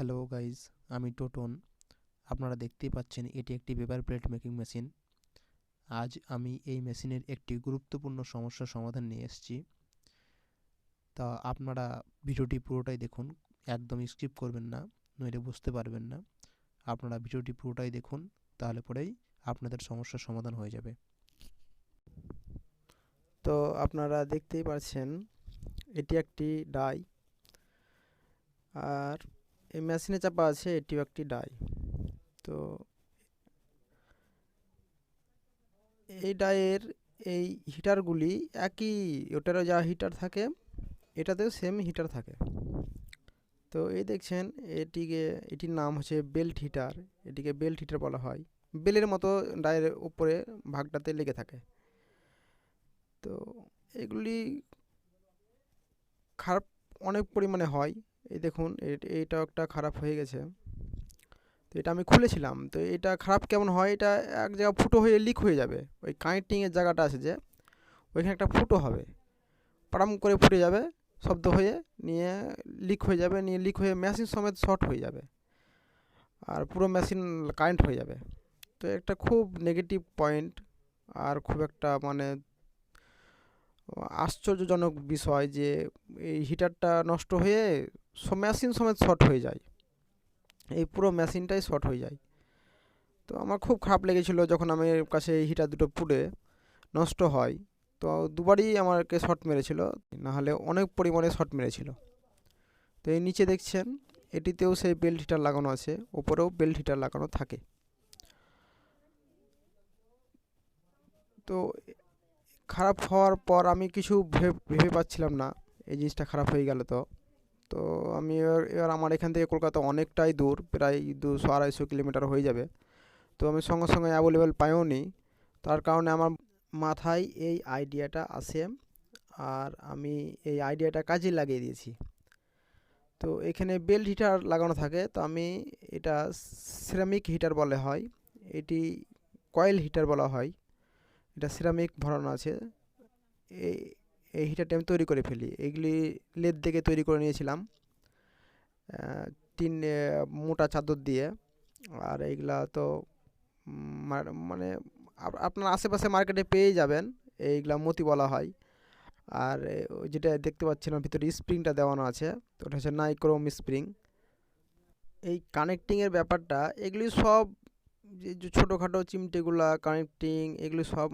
Hello guys আমি টোটন। আপনারা দেখতেই পাচ্ছেন, এটি একটি পেপার প্লেট মেকিং মেশিন আজ আমি এই মেশিনের একটি গুরুত্বপূর্ণ সমস্যার সমাধান নিয়ে এসেছি। তা আপনারা ভিডিওটি পুরোটাই দেখুন একদম স্কিপ করবেন না, নইলে বুঝতে পারবেন না। আপনারা ভিডিওটি পুরোটাই দেখুন, তাহলে পরেই আপনাদের সমস্যার সমাধান হয়ে যাবে। তো আপনারা দেখতেই পাচ্ছেন এটি একটি ডাই আর এই মেশিনে চাপা আছে এটিও একটি ডাই তো এই ডাইয়ের এই হিটারগুলি একই ওটারও যা হিটার থাকে, এটাতেও সেম হিটার থাকে। তো এই দেখছেন, এটিকে, এটির নাম হচ্ছে বেল্ট হিটার। এটিকে বেল্ট হিটার বলা হয়। বেলের মতো ডায়ের উপরে ভাগটাতে লেগে থাকে। তো এগুলি খারাপ অনেক পরিমাণে হয়। এই দেখুন, এ- এইটাও একটা খারাপ হয়ে গেছে। তো এটা আমি খুলেছিলাম, তো এটা খারাপ কেমন হয়, এটা এক জায়গা ফুটো হয়ে লিক হয়ে যাবে। ওই কানেক্টিংয়ের জায়গাটা আছে যে, ওইখানে একটা ফুটো হবে। পারাম করে ফুটে যাবে, শব্দ হয়ে নিয়ে লিক হয়ে যাবে, নিয়ে লিক হয়ে মেশিন সমেত শর্ট হয়ে যাবে। আর পুরো মেশিন কারেন্ট হয়ে যাবে। তো একটা খুব নেগেটিভ পয়েন্ট আর খুব একটা মানে আশ্চর্যজনক বিষয় যে এই হিটারটা নষ্ট হয়ে মেশিন সমেত শর্ট হয়ে যায়। এই পুরো মেশিনটাই শর্ট হয়ে যায়। তো আমার খুব খারাপ লেগেছিলো যখন আমার কাছে এই হিটার দুটো পুড়ে নষ্ট হয়। তো দুবারই আমাকে শর্ট মেরেছিল, নাহলে অনেক পরিমাণে শর্ট মেরেছিল। তো এই নিচে দেখছেন, এটিতেও সেই বেল্ট হিটার লাগানো আছে, ওপরেও বেল্ট হিটার লাগানো থাকে। তো খারাপ হওয়ার পর আমি কিছু ভেবে পাচ্ছিলাম না। এই জিনিসটা খারাপ হয়ে গেল তো। তো আমি এবার এবার আমার এখান থেকে কলকাতা অনেকটাই দূর, প্রায় দুশো, আড়াইশো কিলোমিটার হয়ে যাবে। তো আমি সঙ্গে সঙ্গে অ্যাভেলেবেল পাইও নি। তার কারণে আমার মাথায় এই আইডিয়াটা আসে আর আমি এই আইডিয়াটা কাজে লাগিয়ে দিয়েছি। তো এখানে বেল্ট হিটার লাগানো থাকে। তো আমি এটা সিরামিক হিটার বলে হয়। এটি কয়েল হিটার বলা হয়। এটা সিরামিক ভরানো আছে। এই এই হিটারটা আমি তৈরি করে ফেলি। এগুলি লেদ থেকে তৈরি করে নিয়েছিলাম তিন মোটা চাদর দিয়ে। আর এইগুলা তো মানে আপনার আশেপাশে মার্কেটে পেয়ে যাবেন, এইগুলা মতি বলা হয়। আর যেটা দেখতে পাচ্ছেন ভিতরে স্প্রিংটা দেওয়ানো আছে ওটা হচ্ছে নাইক্রোম স্প্রিং এই কানেক্টিংয়ের ব্যাপারটা, এগুলি সব যে ছোটোখাটো চিমটেগুলা কানেক্টিং এগুলি সব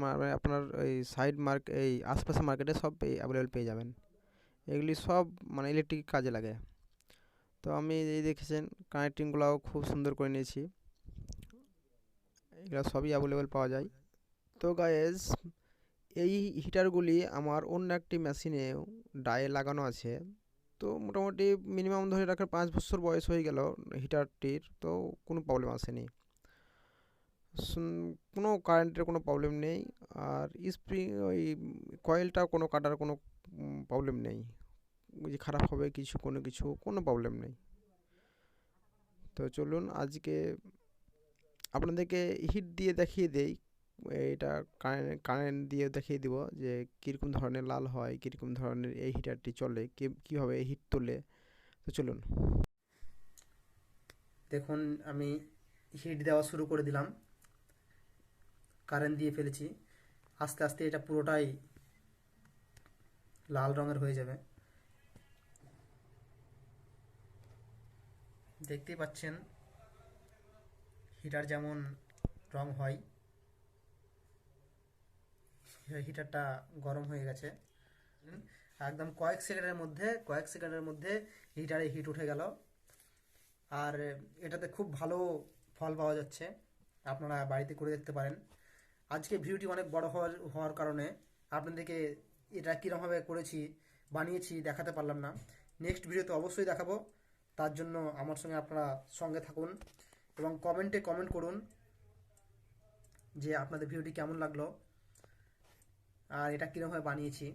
মানে আপনার এই সাইড মার্ক এই আশপাশের মার্কেটে সব অ্যাভেলেবেল পেয়ে যাবেন। এগুলি সব মানে ইলেকট্রিক কাজে লাগে। তো আমি এই দেখেছেন কানেক্টিংগুলাও খুব সুন্দর করে নিয়েছি। এগুলো সবই অ্যাভেলেবেল পাওয়া যায়। তো গায়েজ এই হিটারগুলি আমার অন্য একটি মেশিনেও ডায়ে লাগানো আছে। তো মোটামুটি মিনিমাম ধরে রাখার পাঁচ বছর বয়স হয়ে গেল হিটারটির তো কোনো প্রবলেম আসেনি। কোনো কারেন্টের কোনো প্রবলেম নেই। আর স্প্রিং ওই কয়েলটা কোনো কাটার কোনো প্রবলেম নেই। যে খারাপ হবে কিছু, কোনো কিছু, কোনো প্রবলেম নেই। তো চলুন আজকে আপনাদেরকে হিট দিয়ে দেখিয়ে দেই। এটা কারেন্ট কারেন্ট দিয়ে দেখিয়ে দিব যে কীরকম ধরনের লাল হয়, কীরকম ধরনের এই হিটারটি চলে, কী- কীভাবে হিট তোলে। তো চলুন। দেখুন, আমি হিট দেওয়া শুরু করে দিলাম। কারেন্ট দিয়ে ফেলেছি, আস্তে আস্তে এটা পুরোটাই লাল রঙের হয়ে যাবে। দেখতেই পাচ্ছেন হিটার যেমন রং হয় হিটারটা গরম হয়ে গেছে। একদম কয়েক সেকেন্ডের মধ্যে, কয়েক সেকেন্ডের মধ্যে হিটারে হিট উঠে গেল। আর এটাতে খুব ভালো ফল পাওয়া যাচ্ছে, আপনারা বাড়িতে করে দেখতে পারেন। আজকে ভিডিওটি অনেক বড় হওয়ার হওয়ার কারণে আপনাদেরকে এটা কীরকমভাবে করেছি, বানিয়েছি দেখাতে পারলাম না। নেক্সট ভিডিওতে অবশ্যই দেখাবো। তার জন্য আমার সঙ্গে আপনারা সঙ্গে থাকুন এবং কমেন্টে কমেন্ট করুন যে আপনাদের ভিডিওটি কেমন লাগল আর এটা কীরকমভাবে বানিয়েছি।